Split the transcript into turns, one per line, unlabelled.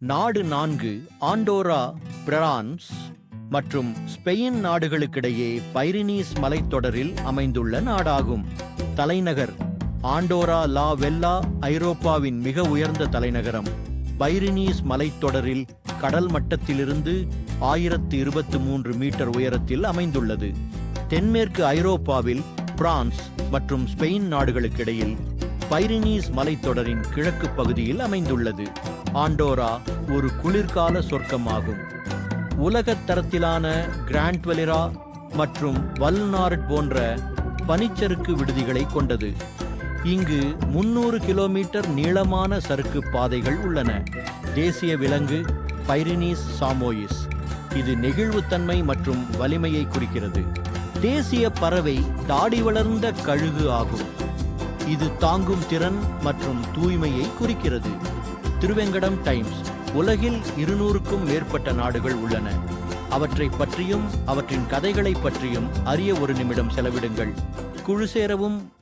நாடு நான்கு ஆண்டோரா பிரான்ஸ் மற்றும் ஸ்பெயின் நாடுகளுக்கிடையே பைரினீஸ் மலைத்தொடரில் அமைந்துள்ள நாடாகும். தலைநகர் ஆண்டோரா லா வெல்லா ஐரோப்பாவின் மிக உயர்ந்த தலைநகரம். பைரினீஸ் மலைத்தொடரில் கடல் மட்டத்திலிருந்து ஆயிரத்து இருபத்து மூன்று மீட்டர் உயரத்தில் அமைந்துள்ளது. தென்மேற்கு ஐரோப்பாவில் பிரான்ஸ் மற்றும் ஸ்பெயின் நாடுகளுக்கிடையில் பைரினீஸ் மலைத்தொடரின் கிழக்கு பகுதியில் அமைந்துள்ளது. ஆண்டோரா ஒரு குளிர்கால சொர்க்கமாகும். உலகத் தரத்திலான கிராண்ட்வெலிரா மற்றும் வல்நாரட் போன்ற பனிச்சறுக்கு விடுதிகளை கொண்டது. இங்கு முன்னூறு கிலோமீட்டர் நீளமான சறுக்கு பாதைகள் உள்ளன. தேசிய விலங்கு பைரினீஸ் சாமோயிஸ். இது நெகிழ்வுத்தன்மை மற்றும் வலிமையை குறிக்கிறது. தேசிய பறவை தாடி வளர்ந்த கழுகு ஆகும். இது தாங்கும் திறன் மற்றும் தூய்மையை குறிக்கிறது. திருவெங்கடம் டைம்ஸ் உலகில் இருநூறுக்கும் மேற்பட்ட நாடுகள் உள்ளன. அவற்றை பற்றியும் அவற்றின் கதைகளைப் பற்றியும் அறிய ஒரு நிமிடம் செலவிடுங்கள். குழு சேரவும்